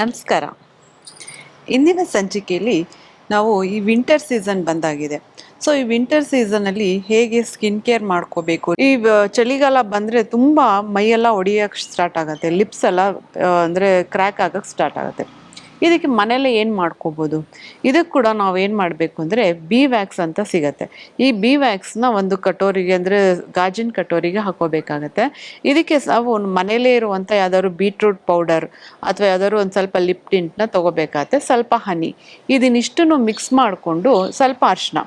ನಮಸ್ಕಾರ. ಇಂದಿನ ಸಂಚಿಕೆಯಲ್ಲಿ ನಾವು ಈ ವಿಂಟರ್ ಸೀಸನ್ ಬಂದಾಗಿದೆ. ಸೊ ಈ ವಿಂಟರ್ ಸೀಸನ್ ಅಲ್ಲಿ ಹೇಗೆ ಸ್ಕಿನ್ ಕೇರ್ ಮಾಡ್ಕೋಬೇಕು? ಈ ಚಳಿಗಾಲ ಬಂದ್ರೆ ತುಂಬಾ ಮೈಯೆಲ್ಲ ಒಡೆಯೋಕ್ಕೆ ಸ್ಟಾರ್ಟ್ ಆಗುತ್ತೆ. ಲಿಪ್ಸ್ ಎಲ್ಲ ಅಂದ್ರೆ ಕ್ರ್ಯಾಕ್ ಆಗಕ್ಕೆ ಸ್ಟಾರ್ಟ್ ಆಗುತ್ತೆ. ಇದಕ್ಕೆ ಮನೇಲೆ ಏನು ಮಾಡ್ಕೋಬೋದು? ಇದಕ್ಕೆ ಕೂಡ ನಾವು ಏನು ಮಾಡಬೇಕು ಅಂದರೆ ಬಿ ವ್ಯಾಕ್ಸ್ ಅಂತ ಸಿಗತ್ತೆ. ಈ ಬಿ ವ್ಯಾಕ್ಸ್ನ ಒಂದು ಕಟೋರಿಗೆ ಅಂದರೆ ಗಾಜಿನ ಕಟೋರಿಗೆ ಹಾಕೋಬೇಕಾಗತ್ತೆ. ಇದಕ್ಕೆ ನಾವು ಮನೇಲೇ ಇರುವಂಥ ಯಾವ್ದಾದ್ರು ಬೀಟ್ರೂಟ್ ಪೌಡರ್ ಅಥವಾ ಯಾವ್ದಾದ್ರು ಒಂದು ಸ್ವಲ್ಪ ಲಿಪ್ ಟಿಂಟ್ನ ತೊಗೋಬೇಕಾಗತ್ತೆ. ಸ್ವಲ್ಪ ಹನಿ ಇದನ್ನಿಷ್ಟನ್ನು ಮಿಕ್ಸ್ ಮಾಡಿಕೊಂಡು ಸ್ವಲ್ಪ ಅರಿಶಿನ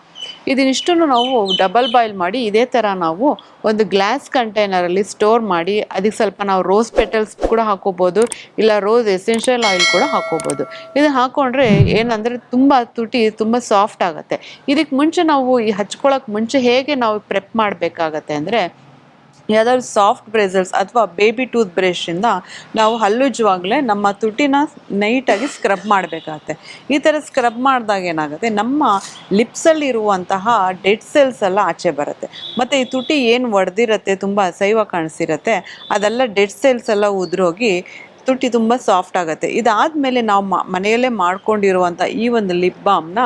ಇದನ್ನಿಷ್ಟನ್ನು ನಾವು ಡಬಲ್ ಬಾಯ್ಲ್ ಮಾಡಿ ಇದೇ ಥರ ನಾವು ಒಂದು ಗ್ಲಾಸ್ ಕಂಟೈನರಲ್ಲಿ ಸ್ಟೋರ್ ಮಾಡಿ, ಅದಕ್ಕೆ ಸ್ವಲ್ಪ ನಾವು ರೋಸ್ ಪೆಟಲ್ಸ್ ಕೂಡ ಹಾಕೋಬೋದು, ಇಲ್ಲ ರೋಸ್ ಎಸೆನ್ಷಿಯಲ್ ಆಯಿಲ್ ಕೂಡ ಹಾಕೋಬೋದು. ಇದು ಹಾಕೊಂಡ್ರೆ ಏನಂದರೆ ತುಂಬ ತುಟಿ, ತುಂಬ ಸಾಫ್ಟ್ ಆಗುತ್ತೆ. ಇದಕ್ಕೆ ಮುಂಚೆ ನಾವು ಈ ಹಚ್ಕೊಳಕ್ಕೆ ಮುಂಚೆ ಹೇಗೆ ನಾವು ಪ್ರೆಪ್ ಮಾಡಬೇಕಾಗತ್ತೆ ಅಂದರೆ ಯಾವ್ದಾದ್ರು ಸಾಫ್ಟ್ ಬ್ರೇಸಲ್ಸ್ ಅಥವಾ ಬೇಬಿ ಟೂತ್ ಬ್ರಷಿಂದ ನಾವು ಹಲ್ಲುಜ್ಜುವಾಗಲೇ ನಮ್ಮ ತುಟಿನ ನೈಟಾಗಿ ಸ್ಕ್ರಬ್ ಮಾಡಬೇಕಾಗತ್ತೆ. ಈ ಥರ ಸ್ಕ್ರಬ್ ಮಾಡಿದಾಗ ಏನಾಗುತ್ತೆ? ನಮ್ಮ ಲಿಪ್ಸಲ್ಲಿ ಇರುವಂತಹ ಡೆಡ್ ಸೆಲ್ಸ್ ಎಲ್ಲ ಆಚೆ ಬರುತ್ತೆ. ಮತ್ತು ಈ ತುಟಿ ಏನು ಒಡೆದಿರತ್ತೆ, ತುಂಬ ಅಸೈವ ಕಾಣಿಸಿರತ್ತೆ, ಅದೆಲ್ಲ ಡೆಡ್ ಸೆಲ್ಸ್ ಎಲ್ಲ ಉದುರೋಗಿ ತುಟಿ ತುಂಬ ಸಾಫ್ಟ್ ಆಗುತ್ತೆ. ಇದಾದಮೇಲೆ ನಾವು ಮನೆಯಲ್ಲೇ ಮಾಡ್ಕೊಂಡಿರುವಂಥ ಈ ಒಂದು ಲಿಪ್ ಬಾಮ್ನ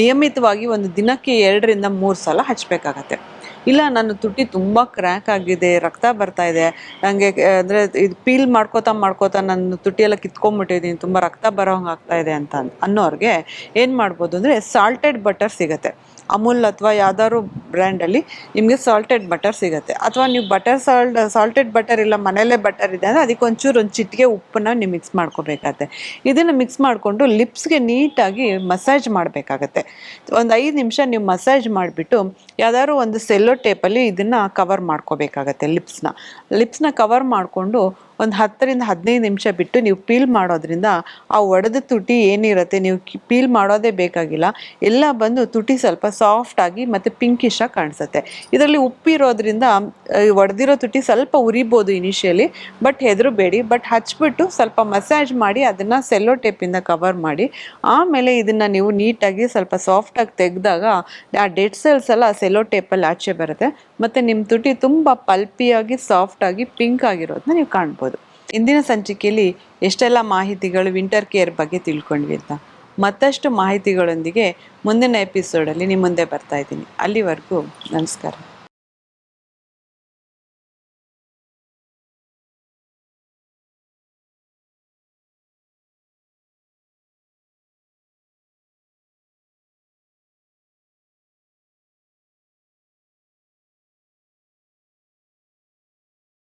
ನಿಯಮಿತವಾಗಿ ಒಂದು ದಿನಕ್ಕೆ ಎರಡರಿಂದ ಮೂರು ಸಲ ಹಚ್ಚಬೇಕಾಗತ್ತೆ ಇಲ್ಲ, ನನ್ನ ತುಟಿ ತುಂಬ ಕ್ರ್ಯಾಕ್ ಆಗಿದೆ, ರಕ್ತ ಬರ್ತಾ ಇದೆ. ನನಗೆ ಅಂದರೆ ಇದು ಪೀಲ್ ಮಾಡ್ಕೋತಾ ಮಾಡ್ಕೋತಾ ನನ್ನ ತುಟಿ ಎಲ್ಲ ಕಿತ್ಕೊಂಡ್ಬಿಟ್ಟಿದ್ದೀನಿ ತುಂಬ ರಕ್ತ ಬರೋ ಹಂಗೆ ಆಗ್ತಾ ಇದೆ ಅಂತ ಅನ್- ಅನ್ನೋರಿಗೆ ಏನು ಮಾಡ್ಬೋದು ಅಂದರೆ ಸಾಲ್ಟೆಡ್ ಬಟರ್ ಸಿಗುತ್ತೆ. ಅಮೂಲ್ ಅಥವಾ ಯಾವ್ದಾದ್ರು ಬ್ರ್ಯಾಂಡಲ್ಲಿ ನಿಮಗೆ ಸಾಲ್ಟೆಡ್ ಬಟರ್ ಸಿಗುತ್ತೆ. ಅಥವಾ ನೀವು ಬಟರ್ ಸಾಲ್ಟ್ ಸಾಲ್ಟೆಡ್ ಬಟರ್ ಇಲ್ಲ, ಮನೆಯಲ್ಲೇ ಬಟರ್ ಇದೆ ಅಂದರೆ ಅದಕ್ಕೆ ಒಂಚೂರು ಒಂದು ಚಿಟಿಕೆ ಉಪ್ಪನ್ನ ನೀವು ಮಿಕ್ಸ್ ಮಾಡ್ಕೋಬೇಕಾಗತ್ತೆ. ಇದನ್ನು ಮಿಕ್ಸ್ ಮಾಡಿಕೊಂಡು ಲಿಪ್ಸ್ಗೆ ನೀಟಾಗಿ ಮಸಾಜ್ ಮಾಡಬೇಕಾಗತ್ತೆ. ಒಂದು ಐದು ನಿಮಿಷ ನೀವು ಮಸಾಜ್ ಮಾಡಿಬಿಟ್ಟು ಯಾವ್ದಾದ್ರು ಒಂದು ಸೆಲ್ಲೋ ಟೇಪಲ್ಲಿ ಇದನ್ನು ಕವರ್ ಮಾಡ್ಕೋಬೇಕಾಗತ್ತೆ ಲಿಪ್ಸ್ನ ಲಿಪ್ಸ್ನ ಕವರ್ ಮಾಡಿಕೊಂಡು ಒಂದು ಹತ್ತರಿಂದ ಹದಿನೈದು ನಿಮಿಷ ಬಿಟ್ಟು ನೀವು ಪೀಲ್ ಮಾಡೋದ್ರಿಂದ ಆ ಒಡೆದ ತುಟಿ ಏನಿರುತ್ತೆ, ನೀವು ಪೀಲ್ ಮಾಡೋದೇ ಬೇಕಾಗಿಲ್ಲ. ಎಲ್ಲ ಬಂದು ತುಟಿ ಸ್ವಲ್ಪ ಸಾಫ್ಟ್ ಆಗಿ ಮತ್ತು ಪಿಂಕಿಶ್ ಆಗಿ ಕಾಣಿಸುತ್ತೆ. ಇದರಲ್ಲಿ ಉಪ್ಪಿರೋದ್ರಿಂದ ಒಡೆದಿರೋ ತುಟಿ ಸ್ವಲ್ಪ ಉರಿಬೋದು ಇನಿಷಿಯಲಿ ಬಟ್ ಹೆದರಬೇಡಿ. ಬಟ್ ಹಚ್ಚಿಬಿಟ್ಟು ಸ್ವಲ್ಪ ಮಸಾಜ್ ಮಾಡಿ, ಅದನ್ನು ಸೆಲ್ಲೋ ಟೇಪಿಂದ ಕವರ್ ಮಾಡಿ. ಆಮೇಲೆ ಇದನ್ನು ನೀವು ನೀಟಾಗಿ ಸ್ವಲ್ಪ ಸಾಫ್ಟಾಗಿ ತೆಗೆದಾಗ, ಆ ಡೆಡ್ ಸೆಲ್ಸ್ ಎಲ್ಲ ಸೆಲ್ಲೋ ಟೇಪಲ್ಲಿ ಆಚೆ ಬರುತ್ತೆ. ಮತ್ತು ನಿಮ್ಮ ತುಟಿ ತುಂಬ ಪಲ್ಪಿಯಾಗಿ ಸಾಫ್ಟಾಗಿ ಪಿಂಕ್ ಆಗಿರೋದನ್ನ ನೀವು ಕಾಣ್ಬೋದು. ಇಂದಿನ ಸಂಚಿಕೆಯಲ್ಲಿ ಎಷ್ಟೆಲ್ಲ ಮಾಹಿತಿಗಳು ವಿಂಟರ್ ಕೇರ್ ಬಗ್ಗೆ ತಿಳ್ಕೊಂಡ್ವಿ ಅಂತ. ಮತ್ತಷ್ಟು ಮಾಹಿತಿಗಳೊಂದಿಗೆ ಮುಂದಿನ ಎಪಿಸೋಡಲ್ಲಿ ನಿಮ್ಮ ಮುಂದೆ ಬರ್ತಾ ಇದ್ದೀನಿ. ಅಲ್ಲಿವರೆಗೂ ನಮಸ್ಕಾರ.